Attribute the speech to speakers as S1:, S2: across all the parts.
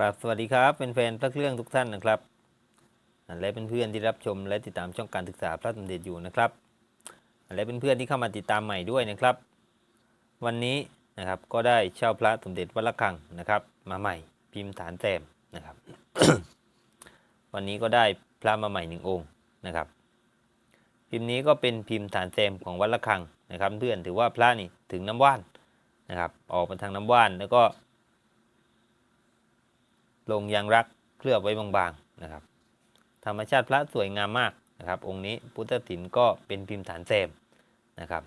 S1: กราบสวัสดีครับเป็นแฟนพระเครื่องทุกท่านนะครับ และเป็นเพื่อนที่รับชมและติดตามช่องการศึกษาพระสมเด็จอยู่นะครับ และเป็นเพื่อนที่เข้ามาติดตามใหม่ด้วยนะครับ วันนี้นะครับก็ได้เช่าพระสมเด็จวัดระฆังนะครับ มาใหม่พิมพ์ฐานแต้มนะครับ วันนี้ก็ได้พระมาใหม่หนึ่งองค์นะครับ พิมพ์นี้ก็เป็นพิมพ์ฐานแต้มของวัดระฆังนะครับ เพื่อนถือว่าพระนี่ถึงน้ำว่านนะครับ ออกมาทางน้ำว่านแล้วก็ ลงยางรักเคลือบไว้บางๆนะครับ ธรรมชาติพระสวยงามมากนะครับ องค์นี้พุทธศิลป์ก็เป็นพิมพ์ฐานแซมนะครับ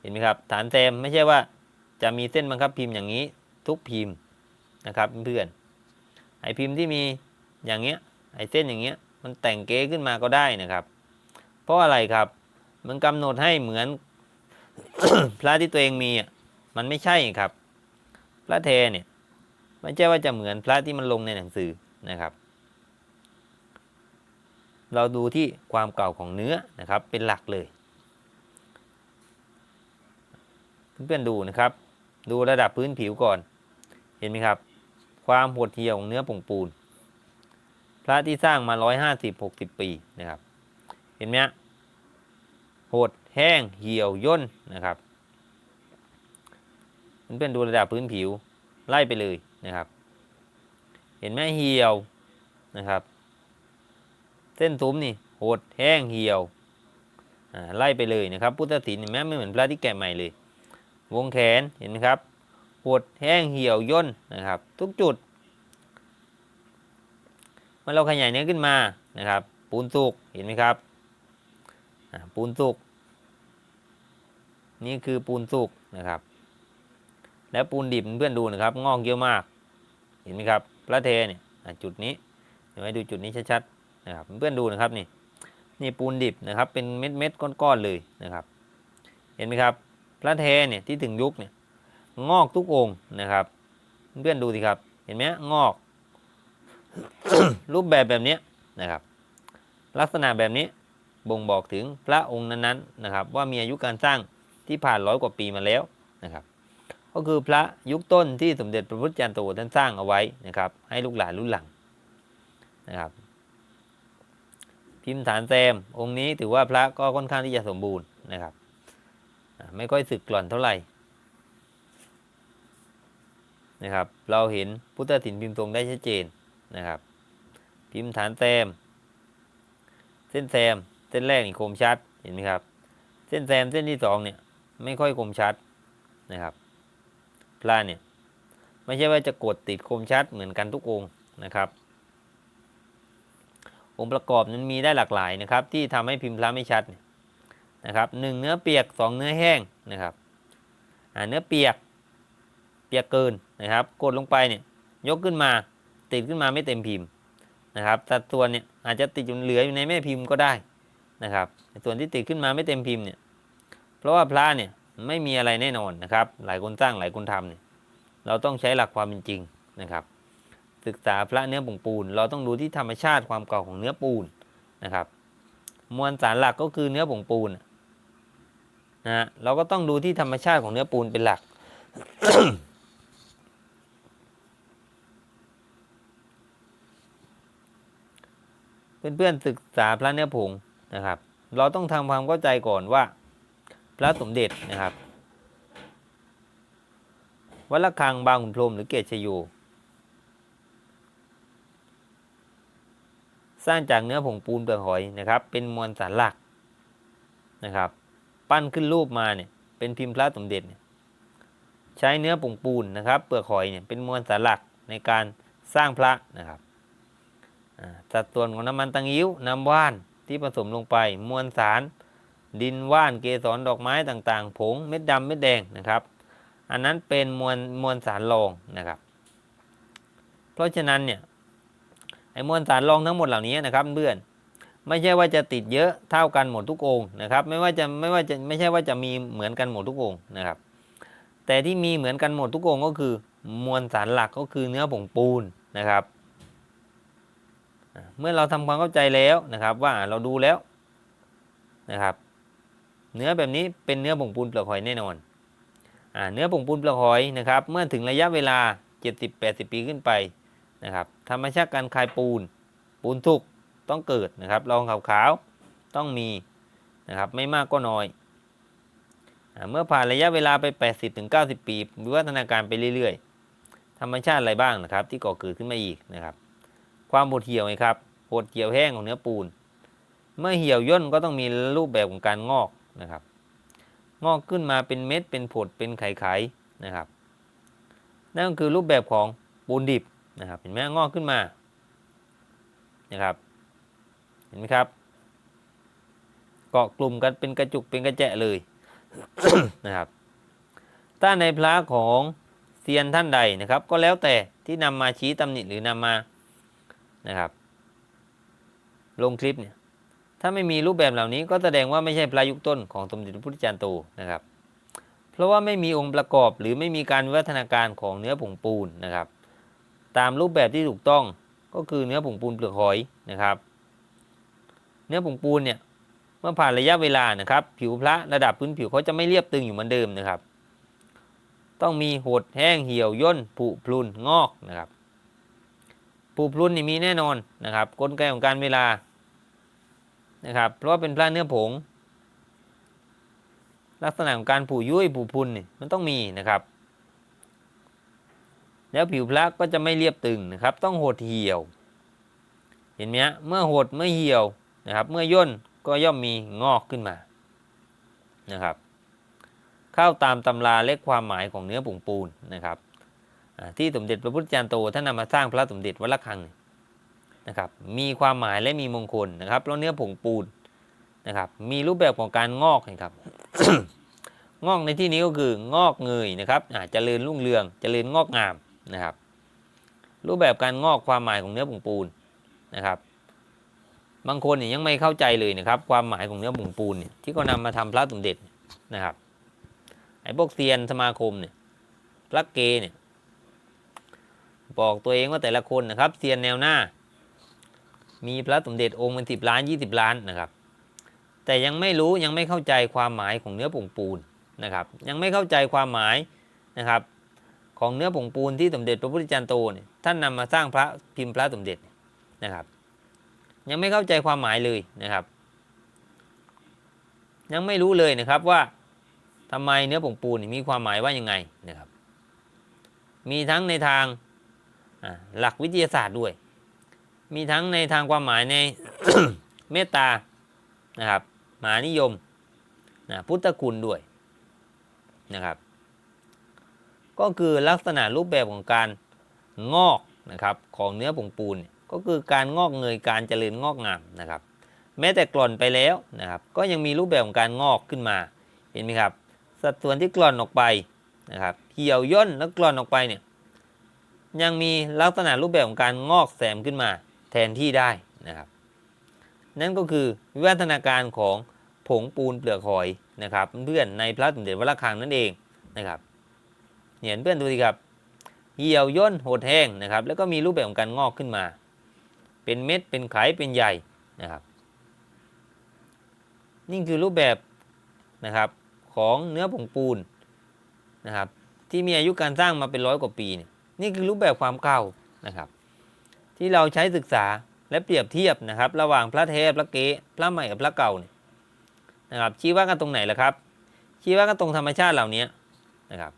S1: เห็นไหมครับ ฐานแซมไม่ใช่ว่าจะมีเส้นบังคับพิมพ์อย่างนี้ทุกพิมพ์นะครับเพื่อนไอพิมพ์ที่มีอย่างเงี้ยไอเส้นอย่างเงี้ยมันแต่งเก๋ขึ้นมาก็ได้นะครับ เพราะอะไรครับมันกำหนดให้เหมือนพระที่ตัวเองมีอะมันไม่ใช่ครับ พระเทเนี่ย ไม่ใช่ว่าจะเหมือนพระที่มันลงในหนังสือนะครับ เราดูที่ความเก่าของเนื้อนะครับ เป็นหลักเลย เพื่อนๆดูนะครับ ดูระดับพื้นผิวก่อน เห็นไหมครับ ความหดเหี่ยวของเนื้อผงปูน พระที่สร้างมา 150-60 ปีนะครับ เห็นไหมหดแห้งเหี่ยวย่นนะครับเพื่อนๆดูระดับพื้นผิวไล่ไปเลย นะครับ เห็นไหมเหี่ยวนะครับ เส้นทุ้มนี่หดแห้งเหี่ยวไล่ไปเลยนะครับ พุทธศิลป์เห็นไหมไม่เหมือนพระที่แกะใหม่เลย วงแขนเห็นไหมครับหดแห้งเหี่ยวย่นนะครับ ทุกจุดเมื่อเราขยายเนื้อขึ้นมานะครับ ปูนสุกเห็นไหมครับปูนสุกนี่คือปูนสุกนะครับ แล้วปูนดิบเพื่อนดูนะครับ งอกเยอะมาก ห็นไหมครับพระเทเนี่ยจุดนี้เดี๋ยวให้ดูจุดนี้ชัดๆนะครับเพื่อนดูนะครับนี่นี่ปูนดิบนะครับเป็นเม็ดเม็ดก้อนๆเลยนะครับ เห็นไหมครับพระเทเนี่ยที่ถึงยุคเนี่ยงอกทุกองค์นะครับ เพื่อนดูสิครับ เห็นไหมงอก รูปแบบแบบนี้นะครับ ลักษณะแบบนี้บ่งบอกถึงพระองค์นั้นๆนะครับ ว่ามีอายุการสร้างที่ผ่านร้อยกว่าปีมาแล้วนะครับ ก็คือพระยุคต้นที่สมเด็จพระพุทธจาโตท่านสร้างเอาไว้นะครับ ให้ลูกหลานรุ่นหลังนะครับ พิมพ์ฐานแซมองค์นี้ถือว่าพระก็ค่อนข้างที่จะสมบูรณ์นะครับ ไม่ค่อยสึกกร่อนเท่าไหร่นะครับ เราเห็นพุทธศิลป์พิมพ์ตรงได้ชัดเจนนะครับ พิมพ์ฐานแซมเส้นแซมเส้นแรกนี่คมชัดเห็นไหมครับ เส้นแซมเส้นที่สองเนี่ยไม่ค่อยคมชัดนะครับ พระเนี่ยไม่ใช่ว่าจะกดติดคมชัดเหมือนกันทุกองค์นะครับ องค์ประกอบนั้นมีได้หลากหลายนะครับ ที่ทำให้พิมพ์พระไม่ชัดนะครับหนึ่งเนื้อเปียกสองเนื้อแห้งนะครับเนื้อเปียกเปียกเกินนะครับ กดลงไปเนี่ยยกขึ้นมาติดขึ้นมาไม่เต็มพิมพ์นะครับสัดส่วนเนี่ยอาจจะติดอยู่เหลืออยู่ในแม่พิมพ์ก็ได้นะครับส่วนที่ติดขึ้นมาไม่เต็มพิมพ์เนี่ยเพราะว่าพระเนี่ย ไม่มีอะไรแน่นอนนะครับ หลายคนสร้างหลายคนทำเนี่ยเราต้องใช้หลักความเป็นจริงนะครับ ศึกษาพระเนื้อผงปูน เราต้องดูที่ธรรมชาติความเก่าของเนื้อปูนนะครับ มวลสารหลักก็คือเนื้อผงปูนนะฮะเราก็ต้องดูที่ธรรมชาติของเนื้อปูนเป็นหลักเพื่อนๆศึกษาพระเนื้อผงนะครับ เราต้องทำความเข้าใจก่อนว่า พระสมเด็จนะครับ วัดระฆังบางขุนพรมหรือเกศชโยสร้างจากเนื้อผงปูนเปลือกหอยนะครับ เป็นมวลสารหลักนะครับ ปั้นขึ้นรูปมาเนี่ยเป็นพิมพ์พระสมเด็จเนี่ยใช้เนื้อผงปูนนะครับเปลือกหอยเนี่ยเป็นมวลสารหลักในการสร้างพระนะครับสัดส่วนของน้ำมันตังยิ้วน้ำว่านที่ผสมลงไปมวลสาร ดินว่านเกสรดอกไม้ต่างๆ ผงเม็ดดำเม็ดแดงนะครับ อันนั้นเป็นมวลมวลสารรองนะครับ เพราะฉะนั้นเนี่ยไอ้มวลสารรองทั้งหมดเหล่านี้นะครับเพื่อนไม่ใช่ว่าจะติดเยอะเท่ากันหมดทุกองค์นะครับ ไม่ว่าจะไม่ว่าจะไม่ใช่ว่าจะมีเหมือนกันหมดทุกองค์นะครับ แต่ที่มีเหมือนกันหมดทุกองค์ก็คือ มวลสารหลักก็คือเนื้อผงปูนนะครับ เมื่อเราทำความเข้าใจแล้วนะครับว่าเราดูแล้วนะครับ เนื้อแบบนี้เป็นเนื้อผงปูนเปลือกหอยแน่นอนอ่าเนื้อผงปูนเปลือกหอยนะครับ เมื่อถึงระยะเวลา 70-80 ปีขึ้นไปนะครับ ธรรมชาติการคายปูน ปูนทุกต้องเกิดนะครับรองขาวๆต้องมีนะครับไม่มากก็น้อยอเมื่อผ่านระยะเวลาไป 80-90 ปีวิวัฒนาการไปเรื่อย ๆ ธรรมชาติอะไรบ้างนะครับ ที่ก่อเกิดขึ้นมาอีกนะครับ ความหดเหี่ยวไงครับหดเหี่ยวแห้งของเนื้อปูน เมื่อเหี่ยวย่นก็ต้องมีรูปแบบของการงอก นะครับ งอกขึ้นมาเป็นเม็ดเป็นผดเป็นไข่ๆนะครับ นั่นก็คือรูปแบบของปูนดิบนะครับเห็นไหมงอกขึ้นมานะครับ เห็นไหมครับ เกาะกลุ่มกันเป็นกระจุกเป็นกระแจะเลยนะครับ ถ้าในพระของเซียนท่านใดนะครับ ก็แล้วแต่ที่นำมาชี้ตำหนิหรือนำมานะครับ ลงคลิปเนี่ย ถ้าไม่มีรูปแบบเหล่านี้ก็แสดงว่าไม่ใช่พระยุคต้นของสมเด็จพระพุทธจารย์โตนะครับ เพราะว่าไม่มีองค์ประกอบหรือไม่มีการวิวัฒนาการของเนื้อผงปูนนะครับ ตามรูปแบบที่ถูกต้องก็คือเนื้อผงปูนเปลือกหอยนะครับ เนื้อผงปูนเนี่ยเมื่อผ่านระยะเวลานะครับ ผิวพระระดับพื้นผิวเขาจะไม่เรียบตึงอยู่เหมือนเดิมนะครับ ต้องมีหดแห้งเหี่ยวย่นผุพลุนงอกนะครับผุพลุนนี่มีแน่นอนนะครับ กลไกของการเวลา นะครับ เพราะว่าเป็นพระเนื้อผง ลักษณะของการผุยุ่ยผุพรุนนี่ยมันต้องมีนะครับ แล้วผิวพระก็จะไม่เรียบตึงนะครับ ต้องหดเหี่ยว เห็นไหมฮะเมื่อหดเมื่อเหี่ยวนะครับ เมื่อย่นก็ย่อมมีงอกขึ้นมานะครับ เข้าตามตำราและความหมายของเนื้อผงปูนนะครับที่สมเด็จพระพุทธจารย์โตท่านนำมาสร้างพระสมเด็จวัดระฆัง นะครับมีความหมายและมีมงคลนะครับแล้วเนื้อผงปูนนะครับมีรูปแบบของการงอกนะครับงอกในที่นี้ก็คืองอกเงยนะครับอ่าเจริญรุ่งเรืองจเจริญงอกงามนะครับ รูปแบบการงอกความหมายของเนื้อผงปูนนะครับบางคนเนี่ยยังไม่เข้าใจเลยนะครับความหมายของเนื้อผงปูนเนี่ยที่เขานำมาทำพระสมเด็จนะครับไอ้พวกเซียนสมาคมเนี่ยพระเกเนี่ยบอกตัวเองว่าแต่ละคนนะครับเซียนแนวหน้า มีพระสมเด็จองค์เป็นสิบล้านยี่สิบล้านนะครับ แต่ยังไม่รู้ยังไม่เข้าใจความหมายของเนื้อผงปูนนะครับ ยังไม่เข้าใจความหมายนะครับ ของเนื้อผงปูนที่สมเด็จพระพุทธจารย์โตเนี่ยท่านนำมาสร้างพระพิมพ์พระสมเด็จนะครับ ยังไม่เข้าใจความหมายเลยนะครับ ยังไม่รู้เลยนะครับว่าทำไมเนื้อผงปูนมีความหมายว่ายังไงนะครับ มีทั้งในทางหลักวิทยาศาสตร์ด้วย มีทั้งในทางความหมายในเมตตานะครับมานิยมนะพุทธคุณด้วยนะครับ ก็คือลักษณะรูปแบบของการงอกนะครับของเนื้อผงปูนก็คือการงอกเงยการเจริญงอกงามนะครับ แม้แต่กล่อนไปแล้วนะครับ ก็ยังมีรูปแบบของการงอกขึ้นมาเห็นไหมครับ สัดส่วนที่กล่อนออกไปนะครับเหี่ยวย่นแล้วกล่อนออกไปเนี่ยยังมีลักษณะรูปแบบของการงอกแสมขึ้นมา แทนที่ได้นะครับ นั่นก็คือวิวัฒนาการของผงปูนเปลือกหอยนะครับ เพื่อนในพระสมเด็จวัดระฆังนั่นเองนะครับเห็นเพื่อนดูสิครับ เหี่ยวย่นโหดแห้งนะครับ แล้วก็มีรูปแบบของการงอกขึ้นมา เป็นเม็ดเป็นไข่เป็นใหญ่นะครับ นี่คือรูปแบบนะครับของเนื้อผงปูนนะครับ ที่มีอายุการสร้างมาเป็นร้อยกว่าปีเนี่ยนี่คือรูปแบบความเก่านะครับ ที่เราใช้ศึกษาและเปรียบเทียบนะครับ ระหว่างพระเทพพระเก๊พระใหม่กับพระเก่าเนี่ยนะครับชี้ว่ากันตรงไหนล่ะครับ ชี้ว่ากันตรงธรรมชาติเหล่านี้นะครับ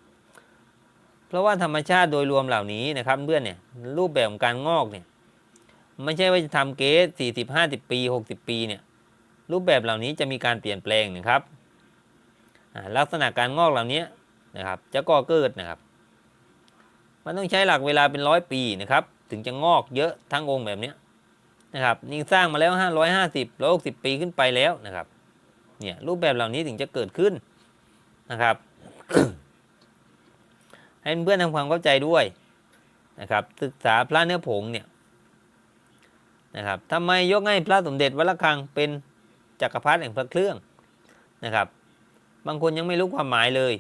S1: เพราะว่าธรรมชาติโดยรวมเหล่านี้นะครับเพื่อนเนี่ยรูปแบบของการงอกเนี่ยไม่ใช่ว่าจะทำเกสสี่สิบห้าสิบปีหกสิบปีเนี่ยรูปแบบเหล่านี้จะมีการเปลี่ยนแปลงนะครับลักษณะการงอกเหล่านี้นะครับ จะก่อเกิดนะครับ มันต้องใช้หลักเวลาเป็นร้อยปีนะครับ ถึงจะงอกเยอะทั้งองค์แบบนี้นะครับนี่สร้างมาแล้วห้าร้อยห้าสิบร้อยหกสิบปีขึ้นไปแล้วนะครับเนี่ยรูปแบบเหล่านี้ถึงจะเกิดขึ้นนะครับ ให้เพื่อนทำความเข้าใจด้วยนะครับ ศึกษาพระเนื้อผงเนี่ยนะครับทำไมยกให้พระสมเด็จวัดระฆังเป็นจักรพรรดิแห่งพระเครื่องนะครับ บางคนยังไม่รู้ความหมายเลย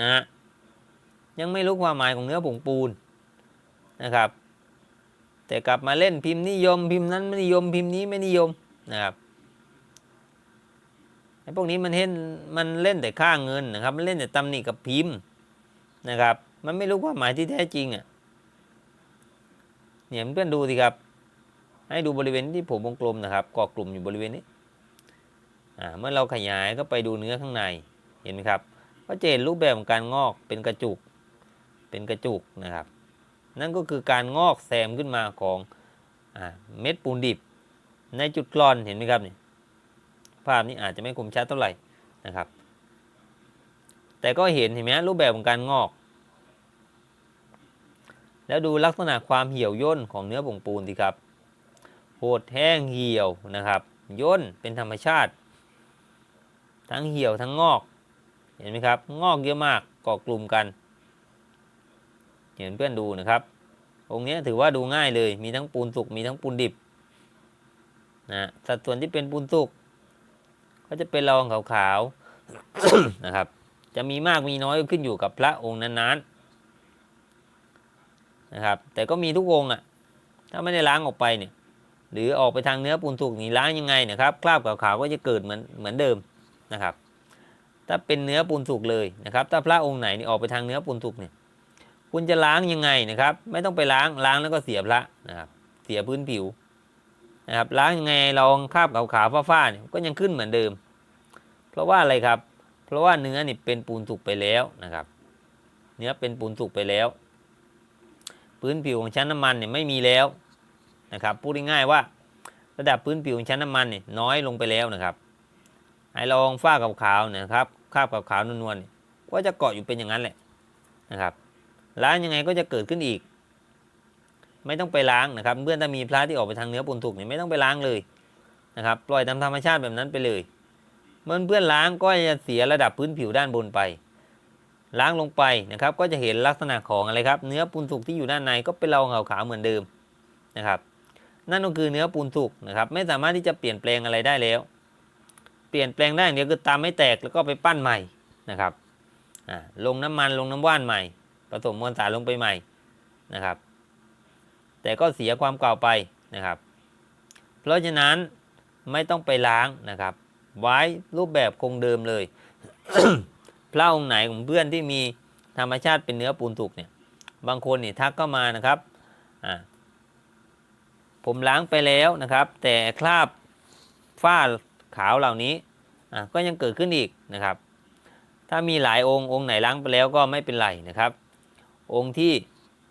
S1: นะฮะยังไม่รู้ความหมายของเนื้อผงปูนนะครับ แต่กลับมาเล่นพิมพ์นิยมพิมพ์นั้นไม่นิยมพิมพ์นี้ไม่นิยมนะครับไอ้พวกนี้มันเห็นมันเล่นแต่ค่าเงินนะครับมันเล่นแต่ตำหนิกับพิมพ์นะครับ มันไม่รู้ความหมายที่แท้จริงอะเนี่ยเพื่อนดูสิครับ ให้ดูบริเวณที่ผมวงกลมนะครับก่อกลุ่มอยู่บริเวณนี้อ่าเมื่อเราขยายก็ไปดูเนื้อข้างในเห็นไหมครับก็จะเห็นรูปแบบของการงอกเป็นกระจุกเป็นกระจุกนะครับ นั่นก็คือการงอกแซมขึ้นมาของอเม็ดปูนดิบ ในจุดกรอนเห็นไหมครับนี่ภาพนี้อาจจะไม่คมชัดเท่าไหร่นะครับ แต่ก็เห็นเห็นไหมรูปแบบของการงอก แล้วดูลักษณะความเหี่ยวย่นของเนื้อผงปูนสิครับโหดแห้งเหี่ยวนะครับย่นเป็นธรรมชาติ ทั้งเหี่ยวทั้งงอก เห็นไหมครับ งอกเยอะมากเกาะกลุ่มกัน ห็นเพื่อนดูนะครับ องค์นี้ถือว่าดูง่ายเลย มีทั้งปูนสุกมีทั้งปูนดิบนะสัดส่วนที่เป็นปูนสุกก็จะเป็นละองขาวๆนะครับ จะมีมากมีน้อยขึ้นอยู่กับพระองค์นั้นๆนะครับ แต่ก็มีทุกองค์อะ ถ้าไม่ได้ล้างออกไปเนี่ย หรือออกไปทางเนื้อปูนสุกนี่ล้างยังไงนะครับคราบขาวๆก็จะเกิดเหมือนเหมือนเดิมนะครับ ถ้าเป็นเนื้อปูนสุกเลยนะครับ ถ้าพระองค์ไหนนี่ออกไปทางเนื้อปูนสุกเนี่ย คุณจะล้างยังไงนะครับ ไม่ต้องไปล้างล้างแล้วก็เสียพระนะครับ เสียพื้นผิวนะครับ ล้างยังไงลองคราบขาวๆฟ้าๆเนี่ยก็ยังขึ้นเหมือนเดิม เพราะว่าอะไรครับ เพราะว่าเนื้อนี่เป็นปูนสุกไปแล้วนะครับ เนื้อเป็นปูนสุกไปแล้ว พื้นผิวของชั้นน้ำมันเนี่ยไม่มีแล้วนะครับพูดง่ายๆว่าระดับพื้นผิวของชั้นน้ำมันเนี่ยน้อยลงไปแล้วนะครับไอ้ลองฝ้าขาวๆนะครับคราบขาวๆนวลๆก็จะเกาะอยู่เป็นอย่างนั้นแหละนะครับ ล้างยังไงก็จะเกิดขึ้นอีก ไม่ต้องไปล้างนะครับ เพื่อนถ้ามีพระที่ออกไปทางเนื้อปูนสุกเนี่ยไม่ต้องไปล้างเลยนะครับ ปล่อยตามธรรมชาติแบบนั้นไปเลย เมื่อเพื่อนล้างก็จะเสียระดับพื้นผิวด้านบนไป ล้างลงไปนะครับ ก็จะเห็นลักษณะของอะไรครับ เนื้อปูนสุกที่อยู่ด้านในก็เป็นเราขาวเหมือนเดิมนะครับ นั่นก็คือเนื้อปูนสุกนะครับ ไม่สามารถที่จะเปลี่ยนแปลงอะไรได้แล้ว เปลี่ยนแปลงได้อย่างเดียวคือตามไม่แตกแล้วก็ไปปั้นใหม่นะครับลงน้ำมันลงน้ำว่านใหม่ ผสมมวลสารลงไปใหม่นะครับ แต่ก็เสียความเก่าไปนะครับ เพราะฉะนั้นไม่ต้องไปล้างนะครับ ไว้รูปแบบคงเดิมเลยพระองค์ไหนของเพื่อนที่มีธรรมชาติเป็นเนื้อปูนสุกเนี่ย บางคนนี่ทักเข้ามานะครับอ่าผมล้างไปแล้วนะครับ แต่คราบฝ้าขาวเหล่านี้ก็ยังเกิดขึ้นอีกนะครับ ถ้ามีหลายองค์องค์ไหนล้างไปแล้วก็ไม่เป็นไรนะครับ องค์ที่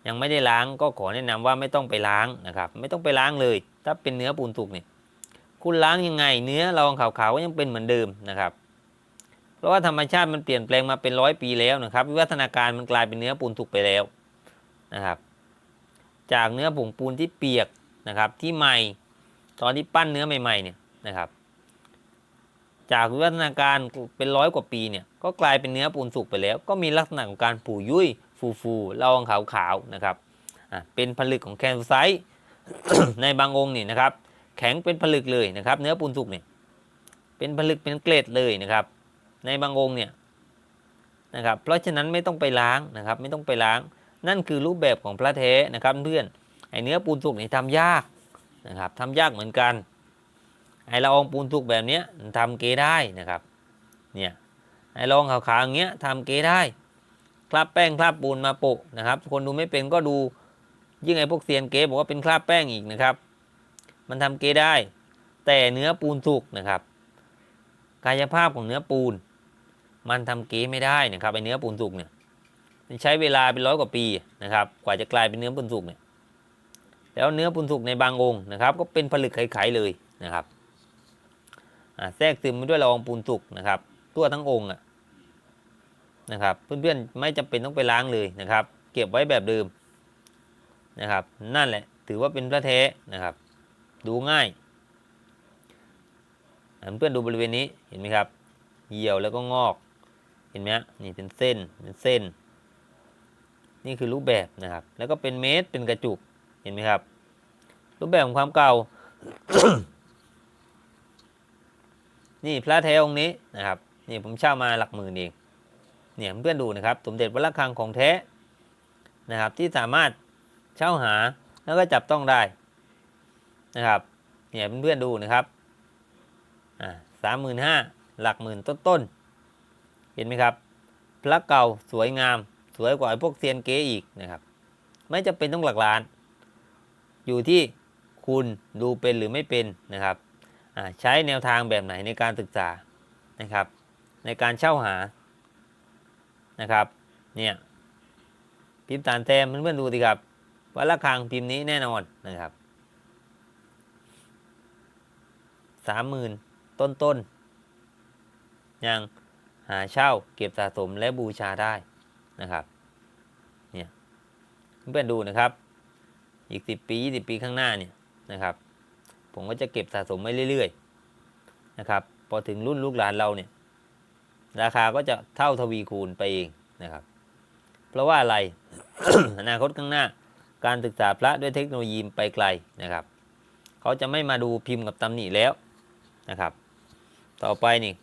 S1: ยังไม่ได้ล้างก็ขอแนะนำว่าไม่ต้องไปล้างนะครับ ไม่ต้องไปล้างเลย ถ้าเป็นเนื้อปูนสุกเนี่ยคุณล้างยังไง เนื้อรองขาวๆก็ยังเป็นเหมือนเดิมนะครับ เพราะว่าธรรมชาติมันเปลี่ยนแปลงมาเป็นร้อยปีแล้วนะครับ วิวัฒนาการมันกลายเป็นเนื้อปูนสุกไปแล้วนะครับ จากเนื้อผงปูนที่เปียกนะครับที่ใหม่ ตอนที่ปั้นเนื้อใหม่ๆเนี่ยนะครับ จากวิวัฒนาการเป็นร้อยกว่าปีเนี่ยก็กลายเป็นเนื้อปูนสุกไปแล้ว ก็มีลักษณะของการผูยุ่ยฟูฟูละอองขาวๆนะครับเป็นผลึกของแคนไซต์ในบางองค์นี่นะครับแข็งเป็นผลึกเลยนะครับ เนื้อปูนสุกเนี่ยเป็นผลึกเป็นเกล็ดเลยนะครับ ในบางองค์เนี่ยนะครับเพราะฉะนั้นไม่ต้องไปล้างนะครับ ไม่ต้องไปล้าง นั่นคือรูปแบบของพระเทนะครับเพื่อนไอเนื้อปูนสุกนี่ทำยากนะครับทำยากเหมือนกัน ไอละอองปูนสุกแบบเนี้ยทำเกได้นะครับเนี่ยไอละอองขาวๆอย่างเงี้ยทำเกได้คราบแป้งคราบปูนมาโปะนะครับ คนดูไม่เป็นก็ดูยิ่งไอพวกเซียนเกบอกว่าเป็นคราบแป้งอีกนะครับ มันทำเกได้ แต่เนื้อปูนสุกนะครับ กายภาพของเนื้อปูน มันทำเกไม่ได้นะครับไอเนื้อปูนสุกเนี่ยมันใช้เวลาเป็นร้อยกว่าปีนะครับ กว่าจะกลายเป็นเนื้อปูนสุกเนี่ยแล้วเนื้อปูนสุกในบางองค์นะครับ ก็เป็นผลึกไขๆเลยนะครับ แทรกซึมไปด้วยละอองปูนสุกนะครับ ตัวทั้งองค์นะครับ เพื่อนๆไม่จำเป็นต้องไปล้างเลยนะครับ เก็บไว้แบบเดิมนะครับ นั่นแหละถือว่าเป็นพระแท้นะครับ ดูง่ายเพื่อนๆดูบริเวณนี้เห็นไหมครับ เหี่ยวแล้วก็งอก เห็นไหมฮะนี่เป็นเส้นเป็นเส้น นี่คือรูปแบบนะครับ แล้วก็เป็นเม็ดเป็นกระจุกเห็นไหมครับ รูปแบบของความเก่า นี่พระแท้องค์นี้นะครับนี่ผมเช่ามาหลักหมื่นเองเนี่ยเพื่อนดูนะครับสมเด็จวัดระฆังของแท้นะครับที่สามารถเช่าหาแล้วก็จับต้องได้นะครับเนี่ยเพื่อนๆดูนะครับอ่าสามหมื่นห้าหลักหมื่นต้นๆเห็นไหมครับ พระเก่าสวยงามสวยกว่าไอ้พวกเซียนเก๊อีกนะครับ ไม่จะเป็นต้องหลักล้าน อยู่ที่คุณดูเป็นหรือไม่เป็นนะครับ ใช้แนวทางแบบไหนในการศึกษานะครับ ในการเช่าหานะครับเนี่ยพิมพ์ตานแต้มเพื่อนๆดูสิครับว่าระฆังพิมพ์นี้แน่นอนนะครับสามหมื่นต้นต้นยังหาเช่าเก็บสะสมและบูชาได้นะครับเนี่ยเพื่อนๆดูนะครับ อีกสิบปียี่สิบปีข้างหน้าเนี่ยนะครับ ผมก็จะเก็บสะสมไว้เรื่อยๆนะครับพอถึงรุ่นลูกหลานเราเนี่ยราคาก็จะเท่าทวีคูณไปเองนะครับ เพราะว่าอะไร อนาคตข้างหน้า การศึกษาพระด้วยเทคโนโลยีไปไกลนะครับ เขาจะไม่มาดูพิมพ์กับตำหนิแล้วนะครับ ต่อไปนี่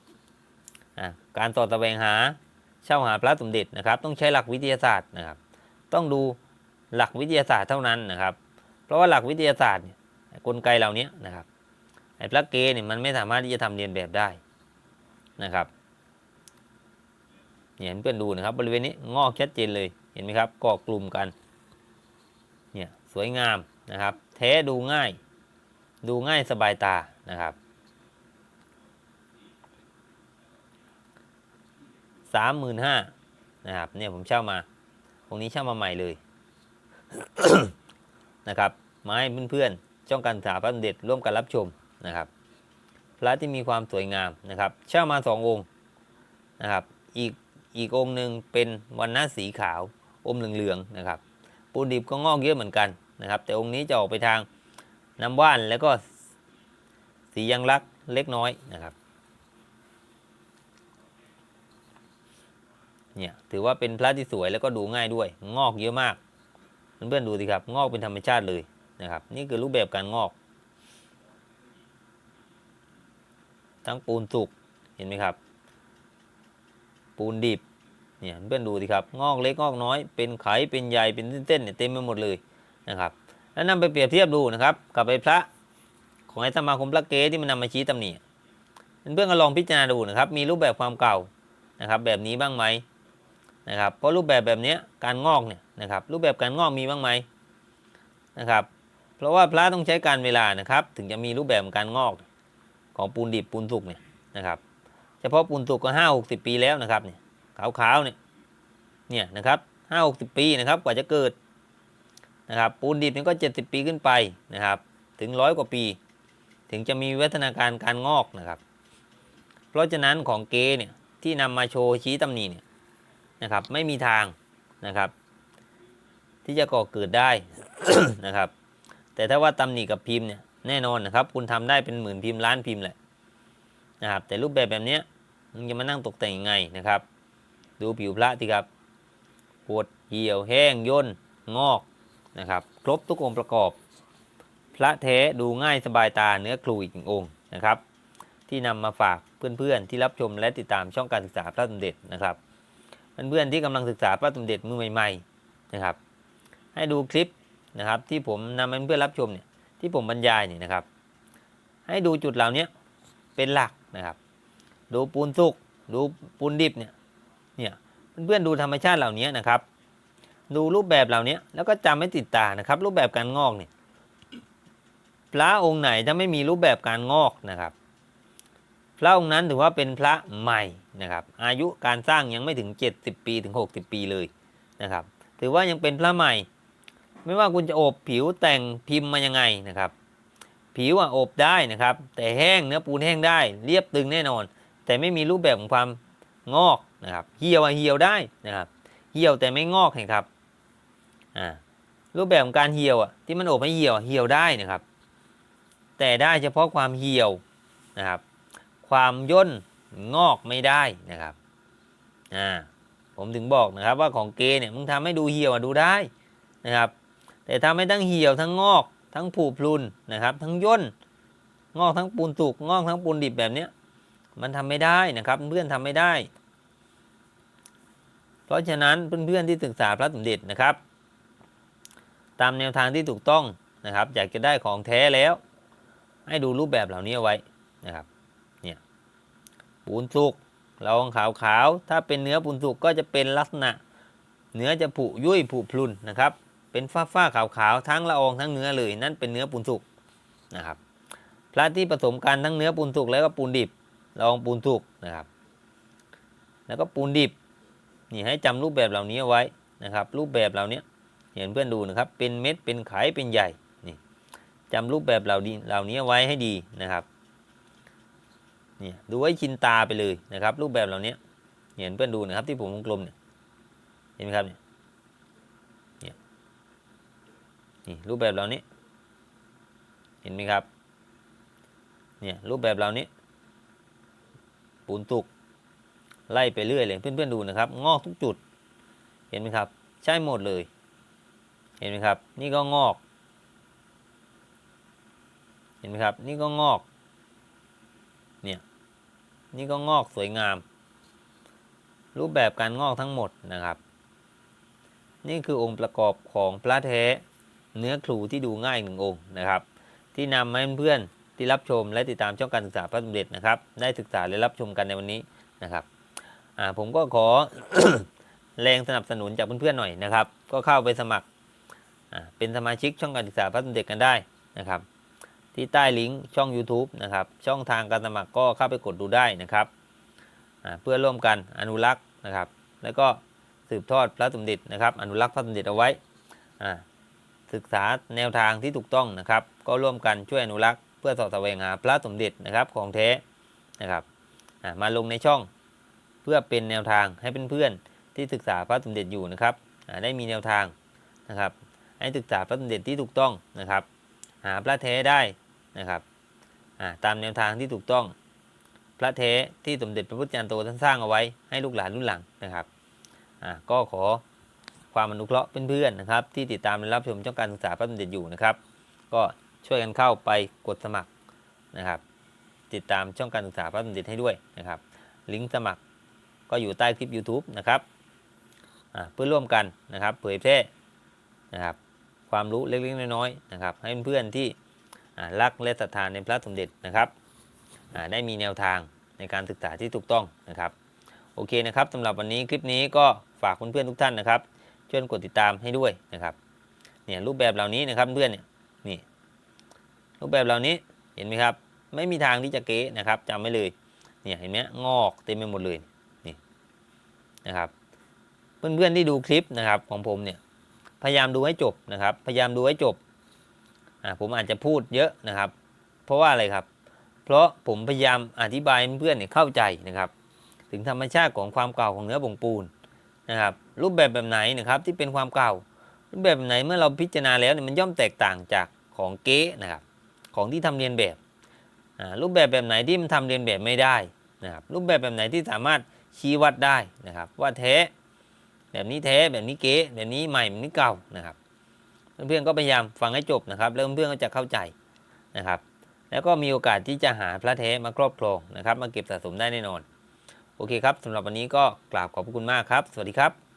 S1: การสอดแสวงหาเช่าหาพระสมเด็จนะครับ ต้องใช้หลักวิทยาศาสตร์นะครับ ต้องดูหลักวิทยาศาสตร์เท่านั้นนะครับ เพราะว่าหลักวิทยาศาสตร์เนี่ย กลไกเหล่านี้นะครับไอ้พระเกเนี่ยมันไม่สามารถที่จะทำเรียนแบบได้นะครับเนี่ยเพื่อนดูนะครับบริเวณนี้งอกชัดเจนเลยเห็นไหมครับก่อกลุ่มกันเนี่ยสวยงามนะครับ แท้ดูง่าย ดูง่ายสบายตานะครับสามหมื่นห้านะครับเนี่ยผมเช่ามาองนี้เช่ามาใหม่เลยนะครับมาให้เพื่อนๆ ช่องการศึกษาพระสมเด็จร่วมกันรับชมนะครับ พระที่มีความสวยงามนะครับ เช่ามาสององค์นะครับ อีกอีกองค์หนึ่งเป็นวันน้าสีขาวอมเหลืองๆนะครับ ปูนดิบก็งอกเยอะเหมือนกันนะครับ แต่องค์นี้จะออกไปทางน้ำว่านแล้วก็สียังรักเล็กน้อยนะครับเนี่ยถือว่าเป็นพระที่สวยแล้วก็ดูง่ายด้วย งอกเยอะมาก เพื่อนๆดูสิครับ งอกเป็นธรรมชาติเลย นะครับ นี่คือรูปแบบการงอก ทั้งปูนสุกเห็นไหมครับ ปูนดิบเนี่ยเพื่อนดูสิครับงอกเล็กงอกน้อย เป็นไขเป็นใยเป็นเส้นๆเนี่ยเต็มไปหมดเลยนะครับ แล้วนำไปเปรียบเทียบดูนะครับ กับไอ้พระของไอ้สมาคมพระเกที่มันนำมาชี้ตำหนิเพื่อนก็ลองพิจารณาดูนะครับ มีรูปแบบความเก่านะครับ แบบนี้บ้างไหมนะครับเพราะรูปแบบแบบนี้การงอกเนี่ยนะครับรูปแบบการงอกมีบ้างไหมนะครับ เพราะว่าพระต้องใช้การเวลานะครับ ถึงจะมีรูปแบบการงอกของปูนดิบปูนสุกเนี่ยนะครับเฉพาะปูนสุกก็ห้าหกสิบปีแล้วนะครับเนี่ยขาวๆเนี่ยเนี่ยนะครับห้าหกสิบปีนะครับกว่าจะเกิดนะครับปูนดิบนี่ก็เจ็ดสิบปีขึ้นไปนะครับถึงร้อยกว่าปี ถึงจะมีวัฒนาการการงอกนะครับ เพราะฉะนั้นของเกเนี่ยที่นำมาโชว์ชี้ตำหนิเนี่ยนะครับไม่มีทางนะครับ ที่จะก่อเกิดได้นะครับ แต่ถ้าว่าตำหนิกับพิมพ์เนี่ยแน่นอนนะครับ คุณทำได้เป็นหมื่นพิมพ์ล้านพิมพ์แหละนะครับ แต่รูปแบบแบบเนี้ยมึงจะมานั่งตกแต่งยังไงนะครับ ดูผิวพระสิครับปวดเหี่ยวแห้งย่นงอกนะครับ ครบทุกองค์ประกอบ พระแท้ดูง่ายสบายตาเนื้อครูอีกหนึ่งองค์นะครับ ที่นำมาฝากเพื่อนๆที่รับชมและติดตามช่องการศึกษาพระสมเด็จนะครับเพื่อนๆที่กำลังศึกษาพระสมเด็จมือใหม่ ๆนะครับ ให้ดูคลิป นะครับที่ผมนำให้เพื่อนรับชมเนี่ยที่ผมบรรยายเนี่ยนะครับ ให้ดูจุดเหล่านี้เป็นหลักนะครับ ดูปูนสุกดูปูนดิบเนี่ยเนี่ยเพื่อนๆดูธรรมชาติเหล่านี้นะครับ ดูรูปแบบเหล่านี้แล้วก็จำให้ติดตานะครับ รูปแบบการงอกเนี่ยพระองค์ไหนถ้าไม่มีรูปแบบการงอกนะครับ พระองค์นั้นถือว่าเป็นพระใหม่นะครับ อายุการสร้างยังไม่ถึง 70 ปีถึง 60 ปีเลยนะครับ ถือว่ายังเป็นพระใหม่ ไม่ว่าคุณจะอบผิวแต่งพิมพ์มายังไงนะครับ ผิวอะอบได้นะครับ แต่แห้งเนื้อปูนแห้งได้ เรียบตึงแน่นอน แต่ไม่มีรูปแบบของความงอกนะครับเหี่ยวอะเหี่ยวได้นะครับเหี่ยวแต่ไม่งอกเห็นครับอ่ารูปแบบของการเหี่ยวอะที่มันอบให้เหี่ยวเหี่ยวได้นะครับ แต่ได้เฉพาะความเหี่ยวนะครับ ความย่นงอกไม่ได้นะครับอ่าผมถึงบอกนะครับว่าของเกเนี่ยมึงทำให้ดูเหี่ยวดูได้นะครับ แต่ทำให้ทั้งเหี่ยวทั้งงอกทั้งผุพลุนนะครับ ทั้งย่นงอกทั้งปูนสุกงอกทั้งปูนดิบแบบเนี้ยมันทำไม่ได้นะครับเพื่อนทำไม่ได้ เพราะฉะนั้นเพื่อนๆที่ศึกษาพระสมเด็จนะครับ ตามแนวทางที่ถูกต้องนะครับ อยากจะได้ของแท้แล้ว ให้ดูรูปแบบเหล่านี้เอาไว้นะครับเนี่ยปูนสุกเราขาวขาวถ้าเป็นเนื้อปูนสุกก็จะเป็นลักษณะ เนื้อจะผุยุ่ยผุพลุนนะครับ เป็นฝ้าฝ้าขาวๆทั้งละอองทั้งเนื้อเลย นั่นเป็นเนื้อปูนสุกนะครับ พระที่ผสมกันทั้งเนื้อปูนสุกแล้วก็ปูนดิบละอองปูนสุกนะครับ แล้วก็ปูนดิบนี่ให้จำรูปแบบเหล่านี้เอาไว้นะครับ รูปแบบเหล่านี้เห็นเพื่อนดูนะครับ เป็นเม็ดเป็นไข่เป็นใหญ่นี่จำรูปแบบเหล่านี้เหล่านี้ไว้ให้ดีนะครับเนี่ยดูไว้ชินตาไปเลยนะครับ รูปแบบเหล่านี้เห็นเพื่อนดูนะครับที่ผมวงกลมเนี่ยเห็นไหมครับเนี่ย นี่รูปแบบเหล่านี้ เห็นไหมครับ เนี่ยรูปแบบเหล่านี้ ปูนตุก ไล่ไปเรื่อยเลยเพื่อนๆดูนะครับ งอกทุกจุด เห็นไหมครับ ใช่หมดเลย เห็นไหมครับ นี่ก็งอก เห็นไหมครับ นี่ก็งอก เนี่ย นี่ก็งอกสวยงาม รูปแบบการงอกทั้งหมดนะครับนี่คือองค์ประกอบของพระแท้ เนื้อครูที่ดูง่ายหนึ่งองค์นะครับ ที่นำมาให้เพื่อนที่รับชมและติดตามช่องการศึกษาพระสมเด็จนะครับ ได้ศึกษาและรับชมกันในวันนี้นะครับผมก็ขอแรงสนับสนุนจากเพื่อนๆหน่อยนะครับ ก็เข้าไปสมัครเป็นสมาชิกช่องการศึกษาพระสมเด็จกันได้นะครับ ที่ใต้ลิงก์ช่อง YouTube นะครับ ช่องทางการสมัครก็เข้าไปกดดูได้นะครับเพื่อร่วมกันอนุรักษ์นะครับ แล้วก็สืบทอดพระสมเด็จนะครับ อนุรักษ์พระสมเด็จเอาไว้ ศึกษาแนวทางที่ถูกต้องนะครับ ก็ร่วมกันช่วยอนุรักษ์เพื่อสอดแสวงหาพระสมเด็จนะครับของแท้นะครับมาลงในช่องเพื่อเป็นแนวทางให้เพื่อนๆที่ศึกษาพระสมเด็จอยู่นะครับได้มีแนวทางนะครับ ให้ศึกษาพระสมเด็จที่ถูกต้องนะครับ หาพระแท้ได้นะครับตามแนวทางที่ถูกต้อง พระแท้ที่สมเด็จพระพุทธจารย์โตท่านสร้างเอาไว้ให้ลูกหลานรุ่นหลังนะครับก็ขอ ความอนุเคราะห์เพื่อนๆนะครับ ที่ติดตามและรับชมช่องการศึกษาพระสมเด็จอยู่นะครับ ก็ช่วยกันเข้าไปกดสมัครนะครับ ติดตามช่องการศึกษาพระสมเด็จให้ด้วยนะครับ ลิงก์สมัครก็อยู่ใต้คลิป YouTube นะครับเพื่อร่วมกันนะครับ เผยแพร่นะครับ ความรู้เล็กๆน้อยๆนะครับ ให้เพื่อนๆที่รักและศรัทธาในพระสมเด็จนะครับได้มีแนวทางในการศึกษาที่ถูกต้องนะครับ โอเคนะครับสำหรับวันนี้คลิปนี้ก็ฝากเพื่อนๆทุกท่านนะครับ ช่วยกดติดตามให้ด้วยนะครับเนี่ยรูปแบบเหล่านี้นะครับเพื่อนเนี่ยนี่รูปแบบเหล่านี้เห็นไหมครับ ไม่มีทางที่จะเก๊นะครับจำไว้เลยเนี่ยเห็นไหมงอกเต็มไปหมดเลยนี่นะครับเพื่อนๆที่ดูคลิปนะครับของผมเนี่ยพยายามดูให้จบนะครับ พยายามดูให้จบอ่าผมอาจจะพูดเยอะนะครับ เพราะว่าอะไรครับ เพราะผมพยายามอธิบายเพื่อนๆเนี่ยเข้าใจนะครับ ถึงธรรมชาติของความเก่าของเนื้อผงปูน นะครับรูปแบบแบบไหนนะครับที่เป็นความเก่า รูปแบบแบบไหนเมื่อเราพิจารณาแล้วเนี่ยมันย่อมแตกต่างจากของเก๊นะครับของที่ทำเรียนแบบรูปแบบแบบไหนที่มันทำเรียนแบบไม่ได้นะครับรูปแบบแบบไหนที่สามารถชี้วัดได้นะครับว่าแท้แบบนี้แท้แบบนี้เก๊แบบนี้ใหม่แบบนี้เก่านะครับเพื่อนๆก็พยายามฟังให้จบนะครับแล้วเพื่อนๆก็จะเข้าใจนะครับ แล้วก็มีโอกาสที่จะหาพระแท้มาครอบครองนะครับ มาเก็บสะสมได้แน่นอน โอเคครับสำหรับวันนี้ก็กราบขอบพระคุณมากครับ สวัสดีครับ